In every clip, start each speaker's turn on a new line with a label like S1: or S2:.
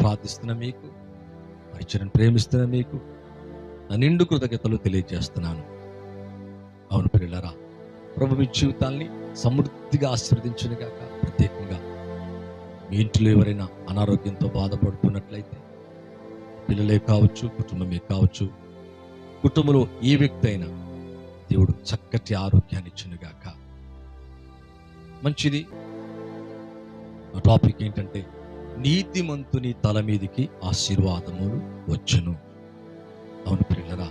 S1: ప్రార్థిస్తున్న మీకు పరిచయం ప్రేమిస్తున్న మీకు నా నిండు కృతజ్ఞతలు తెలియజేస్తున్నాను. అవును పిల్లరా ప్రభు మీ జీవితాల్ని సమృద్ధిగా ఆశీర్వదించును కాక ప్రత్యేకంగా. మీ ఇంట్లో ఎవరైనా అనారోగ్యంతో బాధపడుతున్నట్లయితే పిల్లలే కావచ్చు కుటుంబమే కావచ్చు కుటుంబంలో ఏ వ్యక్తి అయినా దేవుడు చక్కటి ఆరోగ్యాన్ని ఇచ్చినగాక. మంచిది. ఆ టాపిక్ ఏంటంటే నీతిమంతుని తల మీదికి ఆశీర్వాదములు వచ్చును. అవును పిల్లరా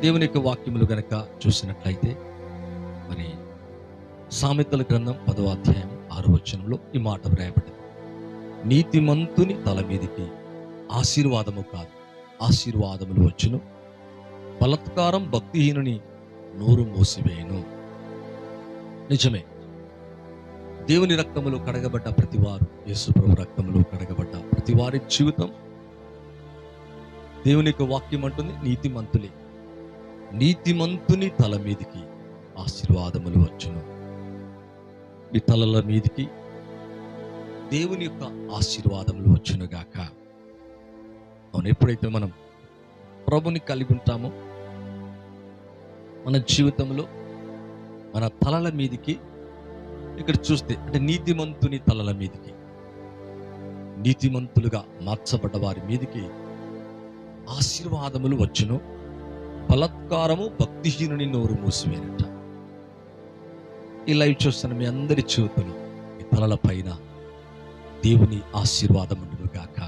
S1: దేవుని యొక్క వాక్యములు గనక చూసినట్లయితే మరి సామెతల గ్రంథం పదవ అధ్యాయం ఆరు వచనంలో ఈ మాట వ్రాయబడింది. నీతిమంతుని తల మీదికి ఆశీర్వాదము కాదు ఆశీర్వాదములు వచ్చును. బలత్కారం భక్తిహీనుని నోరు మూసివేయును. నిజమే దేవుని రక్తములో కడగబడ్డ ప్రతివారు యేసుప్రభు రక్తములో కడగబడ్డ ప్రతి వారి జీవితం దేవుని యొక్క వాక్యం అంటుంది నీతిమంతులే. నీతిమంతుని తల మీదికి ఆశీర్వాదములు వచ్చును. మీ తలల మీదికి దేవుని యొక్క ఆశీర్వాదములు వచ్చునుగాక అవును ఎప్పుడైతే మనం ప్రభుని కలిగి ఉంటామో మన జీవితంలో మన తలల మీదికి ఇక్కడ చూస్తే అంటే నీతిమంతుని తలల మీదికి నీతిమంతులుగా మార్చబడ్డ వారి మీదికి ఆశీర్వాదములు వచ్చును. బలత్కారము భక్తిహీనుని నోరు మూసివేనట. ఈ లైవ్ చూస్తున్న మీ అందరి చూతులు మీ తలల పైన దేవుని ఆశీర్వాదం గాక.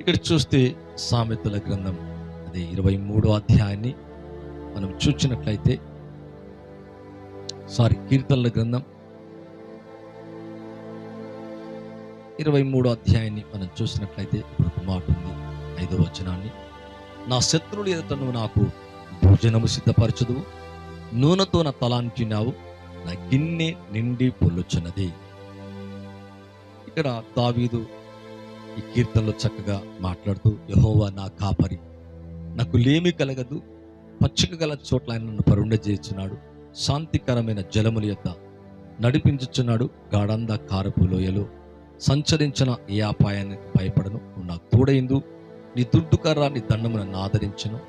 S1: ఇక్కడ చూస్తే సామెతల గ్రంథం అదే ఇరవై మూడో అధ్యాయాన్ని మనం చూచినట్లయితే సారీ కీర్తనల గ్రంథం ఇరవై మూడో అధ్యాయాన్ని మనం చూసినట్లయితే ఇప్పుడు ఒక మాట ఉంది ఐదో వచనాన్ని. నా శత్రువులు ఎదుట నువ్వు నాకు భోజనము సిద్ధపరచదు నూనెతో నా తలాంటినావు నా గిన్నె నిండి పొల్లుచున్నది. ఇక్కడ దావీదు ఈ కీర్తనలో చక్కగా మాట్లాడుతూ యహోవా నా కాపరి నాకు లేమి కలగదు పచ్చిక గల చోట్ల ఆయన నన్ను పరుండ చేస్తున్నాడు శాంతికరమైన జలముల యొక్క నడిపించుచున్నాడు గాఢంద కారపు లోయలో. సంచరించిన ఏ అపాయాన్ని భయపడను. నా నాకు తోడైందు నీ దుడ్డుకర్ర నీ దండమున నాదరించను.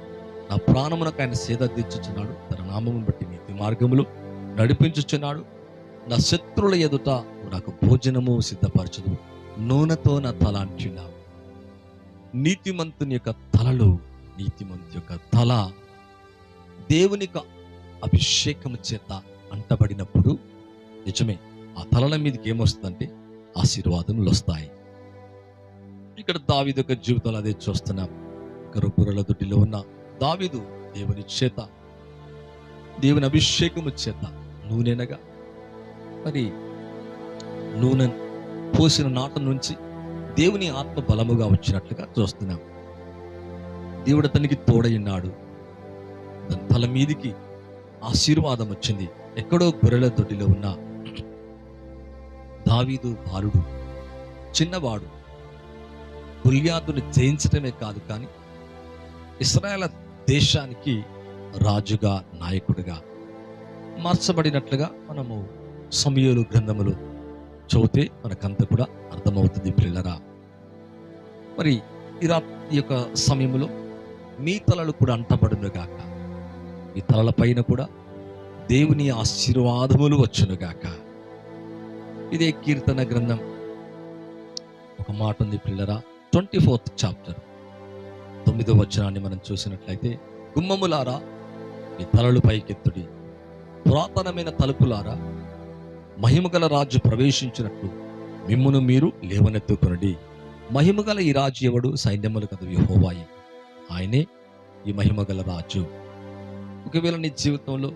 S1: నా ప్రాణమునకు ఆయన సేద తీర్చుచున్నాడు. తన నామమును బట్టి నీతి మార్గములు నడిపించుచున్నాడు. నా శత్రువుల ఎదుట నాకు భోజనము సిద్ధపరచదు నూనెతో నా తల అంటున్నావు నీతిమంతుని యొక్క తలలు నీతిమంతు యొక్క తల దేవుని యొక్క అభిషేకము చేత అంటబడినప్పుడు నిజమే ఆ తలల మీదకి ఏమొస్తుందంటే ఆశీర్వాదములు వస్తాయి ఇక్కడ దావీదు యొక్క జీవితంలో అదే చూస్తున్నాం కరుపురల దొడ్డిలో ఉన్న దావీదు దేవుని చేత దేవుని అభిషేకము చేత నూనెనగా మరి నూనె పోసిన నాట నుంచి దేవుని ఆత్మ బలముగా వచ్చినట్లుగా చూస్తున్నాం. దేవుడు అతనికి తోడైనాడు తన తల మీదికి ఆశీర్వాదం వచ్చింది. ఎక్కడో గొర్రెల దొడ్డిలో ఉన్న దావీదు బాలుడు చిన్నవాడు. గుల్యాతుని జయించడమే కాదు కానీ ఇస్రాయేల్ దేశానికి రాజుగా నాయకుడిగా మార్చబడినట్లుగా మనము సమయలు గ్రంథములు చదివితే మనకంత కూడా అర్థమవుతుంది పిల్లరా. మరి ఈ ఈ యొక్క సమయంలో మీ తలలు కూడా అంటబడునుగాక. మీ తలల పైన కూడా దేవుని ఆశీర్వాదములు వచ్చును గాక. ఇదే కీర్తన గ్రంథం. ఒక మాట ఉంది పిల్లరా ట్వంటీ ఫోర్త్ చాప్టర్. తొమ్మిదో వచనాన్ని మనం చూసినట్లయితే గుమ్మములారా మీ తలలు పైకెత్తుడి. పురాతనమైన తలుపులారా మహిమగల రాజు ప్రవేశించినట్లు మిమ్మును మీరు లేవనెత్తుకొనడి. మహిమగల ఈ రాజు ఎవడు? సైన్యములు కదా విహోవాయి ఆయనే ఈ మహిమగల రాజు. ఒకవేళ నీ జీవితంలో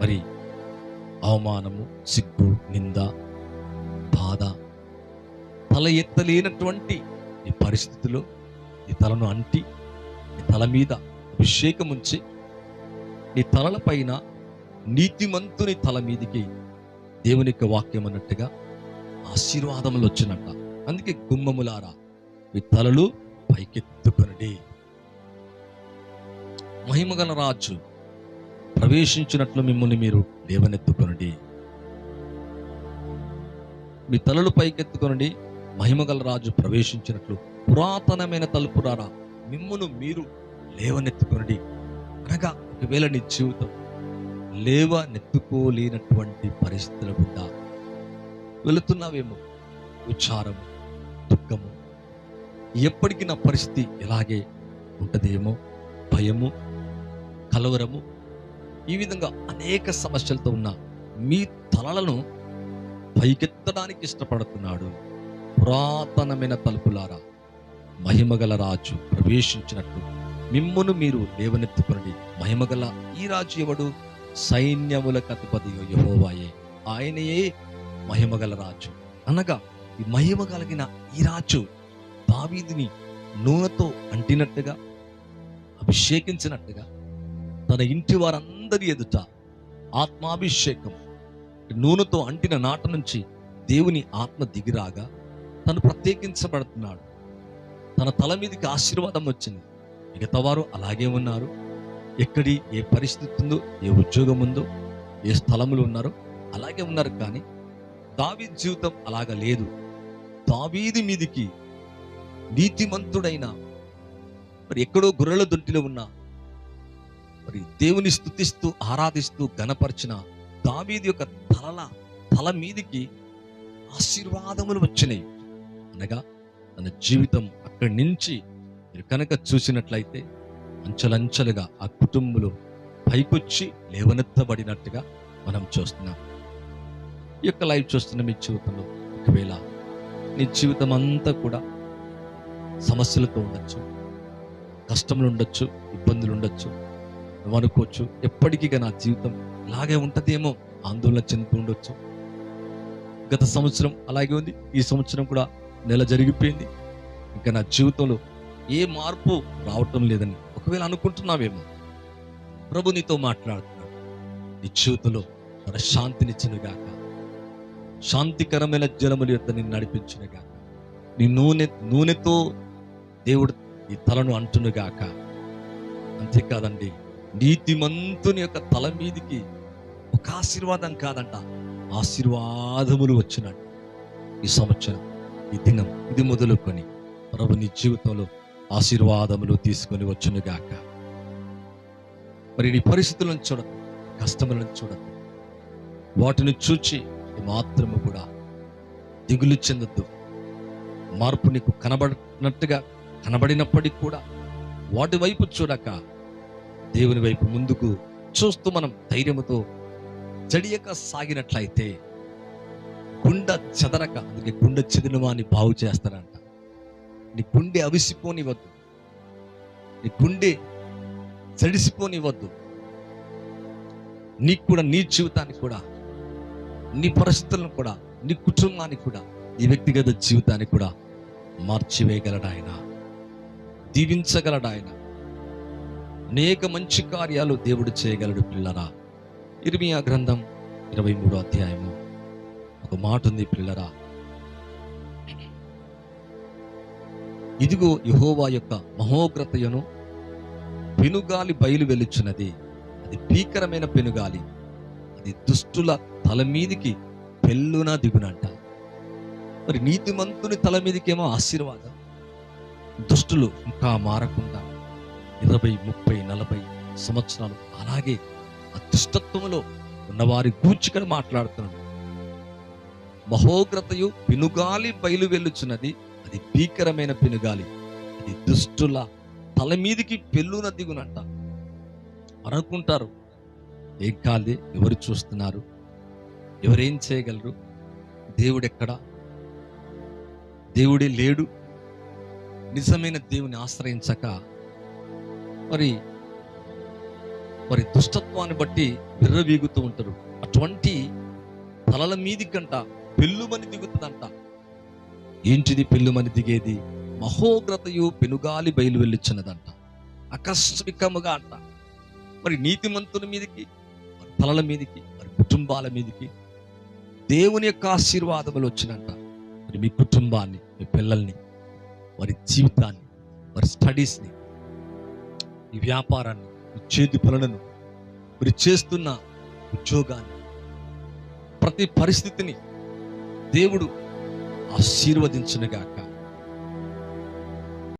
S1: మరి అవమానము సిగ్గు నింద బాధ తల ఎత్తలేనటువంటి ఈ పరిస్థితిలో నీ తలను అంటి నీ తల మీద అభిషేకం ఉంచి నీ తలల పైన నీతిమంతుని తల మీదికి దేవుని యొక్క వాక్యం అన్నట్టుగా ఆశీర్వాదములు వచ్చినట్ట. అందుకే గుమ్మములారా మీ తలలు పైకెత్తుకొనడి. మహిమగల రాజు ప్రవేశించినట్లు మిమ్మల్ని మీరు లేవనెత్తుకొనండి. మీ తలలు పైకెత్తుకొనండి. మహిమగల రాజు ప్రవేశించినట్లు పురాతనమైన తలుపు రారా మిమ్మును మీరు లేవనెత్తుకొనండి. అనగా ఒకవేళ నీ జీవితం లేవనెత్తుకోలేనటువంటి పరిస్థితుల గుండా వెళుతున్నావేమో విచారము దుఃఖము. ఎప్పటికీ నా పరిస్థితి ఇలాగే ఉంటదేమో? భయము కలవరము. ఈ విధంగా అనేక సమస్యలతో ఉన్న మీ తలలను పైకెత్తడానికి ఇష్టపడుతున్నాడు. పురాతనమైన తలుపులారా మహిమగల రాజు ప్రవేశించినట్టు మిమ్మును మీరు లేవనెత్తుకునండి. మహిమగల ఈ రాజు ఎవడు? సైన్యముల కతిపతి యహోవాయే. ఆయనయే మహిమగల రాజు. అనగా ఈ మహిమ కలిగిన ఈ రాజు దావీదిని నూనెతో అంటినట్టుగా అభిషేకించినట్టుగా తన ఇంటి వారందరి ఎదుట ఆత్మాభిషేకం. నూనెతో అంటిన నాట నుంచి దేవుని ఆత్మ దిగిరాగా తను ప్రత్యేకించబడుతున్నాడు. తన తల మీదకి ఆశీర్వాదం వచ్చింది. మిగతా వారు అలాగే ఉన్నారు. ఎక్కడి ఏ పరిస్థితి ఉందో ఏ ఉద్యోగం ఉందో ఏ స్థలములు ఉన్నారో అలాగే ఉన్నారు కానీ దావీ జీవితం అలాగ లేదు. దావీది మీదికి నీతిమంతుడైన మరి ఎక్కడో గొర్రెల దొంటిలో ఉన్న మరి దేవుని స్థుతిస్తూ ఆరాధిస్తూ గనపరిచిన దావీది యొక్క తలల తల మీదికి ఆశీర్వాదములు వచ్చినాయి. అనగా తన జీవితం అక్కడి నుంచి మీరు కనుక చూసినట్లయితే అంచెలంచెలుగా ఆ కుటుంబంలో పైకొచ్చి లేవనెత్తబడినట్టుగా మనం చూస్తున్నాం. ఈ యొక్క లైఫ్ చూస్తున్న మీ జీవితంలో ఒకవేళ నీ జీవితం అంతా కూడా సమస్యలతో ఉండొచ్చు కష్టములు ఉండొచ్చు ఇబ్బందులు ఉండొచ్చు నువ్వు అనుకోవచ్చు ఎప్పటికీ నా జీవితం ఇలాగే ఉంటదేమో ఆందోళన చెందుతూ ఉండొచ్చు. గత సంవత్సరం అలాగే ఉంది. ఈ సంవత్సరం కూడా నెల జరిగిపోయింది. ఇంకా నా జీవితంలో ఏ మార్పు రావటం లేదని ఒకవేళ అనుకుంటున్నావేమో ప్రభు నీతో మాట్లాడుతున్నాడు. నీ జీవితంలో మన శాంతినిచ్చినగాక శాంతికరమైన జలముల యొక్క నిన్ను నడిపించునుగాక. నీ నూనె నూనెతో దేవుడు ఈ తలను అంటునుగాక. అంతేకాదండి నీతిమంతుని యొక్క తల మీదికి ఒక ఆశీర్వాదం కాదంట ఆశీర్వాదములు వచ్చినట్టు ఈ సంవత్సరం ఈ దినం. ఇది మొదలుకొని ప్రభు నీ జీవితంలో ఆశీర్వాదములు తీసుకొని వచ్చునుగాక మరి నీ పరిస్థితులను చూడదు కష్టములను చూడదు వాటిని చూచి మాత్రము కూడా దిగులు చెందొద్దు. మార్పు నీకు కనబడినట్టుగా కనబడినప్పటికీ కూడా వాటి వైపు చూడక దేవుని వైపు ముందుకు చూస్తూ మనం ధైర్యముతో జడియక సాగినట్లయితే గుండె చెదరక అందుకే గుండె చెదినమా అని బాగు చేస్తారంట. నీ గుండె అవిసిపోనివద్దు నీ గుండె జడిసిపోనివద్దు నీకు కూడా నీ జీవితానికి కూడా నీ పరిస్థితులను కూడా నీ కుటుంబానికి కూడా నీ వ్యక్తిగత జీవితాన్ని కూడా మార్చివేయగలడాయన. దీవించగలడాయన. అనేక మంచి కార్యాలు దేవుడు చేయగలడు పిల్లరా. ఇర్మియా గ్రంథం ఇరవై మూడో అధ్యాయము. ఒక మాట ఉంది పిల్లరా. ఇదిగో యహోవా యొక్క మహోగ్రతయను పెనుగాలి బయలు వెలుచున్నది. అది భీకరమైన పెనుగాలి. అది దుష్టుల తల మీదికి పెళ్ళున దిగునంట. మరి నీతిమంతుని తల మీదకేమో ఆశీర్వాదం. దుష్టులు ఇంకా మారకుండా ఇరవై ముప్పై నలభై సంవత్సరాలు అలాగే అదృష్టత్వంలో ఉన్నవారి ఉన్నవారి కూడా మాట్లాడుతున్నాడు. మహోగ్రతయు పెనుగాలి బయలు వెళ్ళుచున్నది అది భీకరమైన పెనుగాలి. అది దుష్టుల తల మీదికి పెళ్ళున దిగునంట. అనుకుంటారు ఏం కాలే ఎవరు చూస్తున్నారు? ఎవరేం చేయగలరు? దేవుడెక్కడా? దేవుడే లేడు. నిజమైన దేవుని ఆశ్రయించక మరి మరి దుష్టత్వాన్ని బట్టి విర్రవీగుతూ ఉంటారు. అటువంటి తలల మీది కంట పెళ్ళుమని దిగుతుందంట. ఏంటిది పెళ్ళుమని దిగేది? మహోగ్రతయు పెనుగాలి బయలు వెళ్ళిచ్చినదంట ఆకస్మికముగా అంట. మరి నీతిమంతుల మీదకి మరి తలల మీదకి మరి కుటుంబాల మీదకి దేవుని యొక్క ఆశీర్వాదములు వచ్చినంట. మరి మీ కుటుంబాన్ని మీ పిల్లల్ని వారి జీవితాన్ని వారి స్టడీస్ని ఈ వ్యాపారాన్ని చేతి పనులను మీరు చేస్తున్న ఉద్యోగాన్ని ప్రతి పరిస్థితిని దేవుడు ఆశీర్వదించునుగాక.